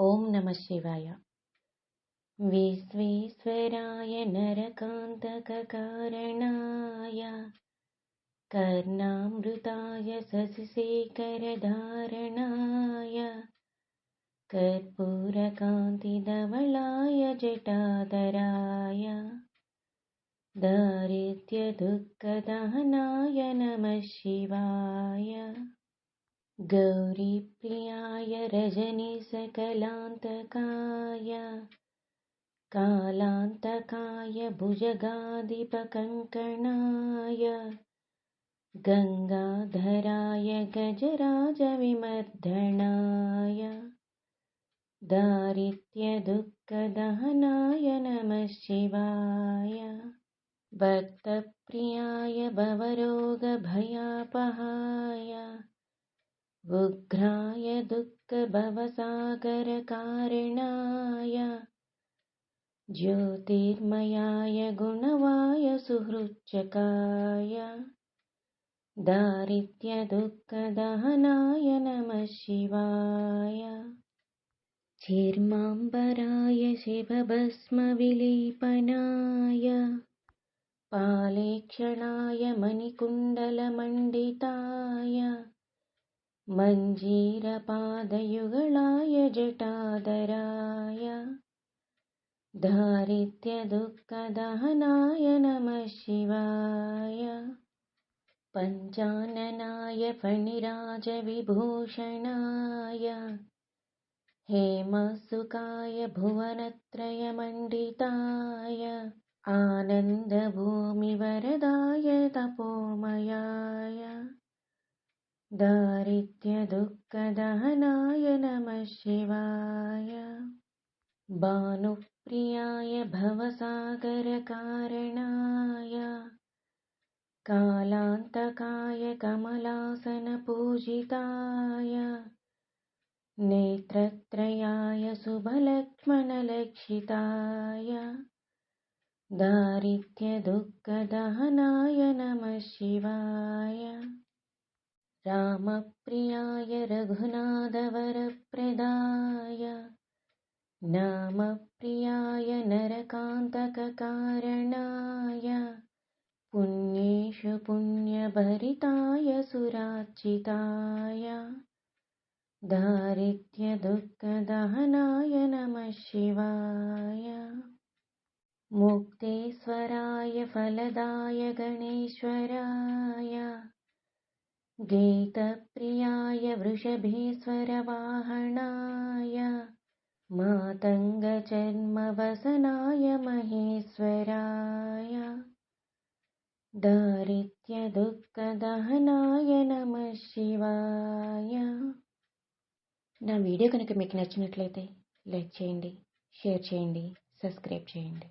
ॐ नमः शिवाय। विश्वेश्वराय नरकान्तककारणाय कर्णामृताय शशिशेखरधारणाय कर्पूरकान्तिधवलाय जटाधराय दारिद्र्यदुःखदहनाय नमः शिवाय गौरीप्रियाय रजनीशकलान्तकाय कालान्तकाय भुजगाधिपकङ्कणाय गङ्गाधराय गजराजविमर्दनाय दारिद्र्यदुःखदहनाय नमः शिवाय भक्तप्रियाय भवरोगभयापहाय उग्राय दुःखभवसागरकारणाय ज्योतिर्मयाय गुणवाय सुहृच्चकाय दारिद्र्यदुःखदहनाय नमः शिवाय। चिर्माम्बराय शिवभस्मविलेपनाय पालेक्षणाय मणिकुण्डलमण्डिताय मञ्जीरपादयुगलाय जटाधराय दारिद्र्यदुःखदहनाय नमः शिवाय पञ्चाननाय फणिराजविभूषणाय हेमसुकाय भुवनत्रयमण्डिताय आनन्दभूमिवरदाय तपोमयाय दारिद्र्यदुःखदहनाय नमः शिवाय। भानुप्रियाय भवसागरकारणाय। कालान्तकाय कमलासनपूजिताय। नेत्रत्रयाय शुभलक्ष्मणलक्षिताय दारिद्र्यदुःखदहनाय नमः शिवाय रामप्रियाय रघुनाथवरप्रदाय। नामप्रियाय नरकान्तककारणाय। पुण्येषु पुण्यभरिताय सुरार्चिताय। दारिद्र्यदुःखदहनाय नमः शिवाय। मुक्तेश्वराय फलदाय गणेश्वराय गीतप्रियाय वृषभेश्वरवाहणाय मातङ्गजन्मवसनाय महेश्वराय దారిద్ర్యదుఃఖదహనాయ నమ శివాయ నా వీడియో కనుక మీకు నచ్చినట్లయితే లైక్ చేయండి షేర్ చేయండి సబ్స్క్రైబ్ చేయండి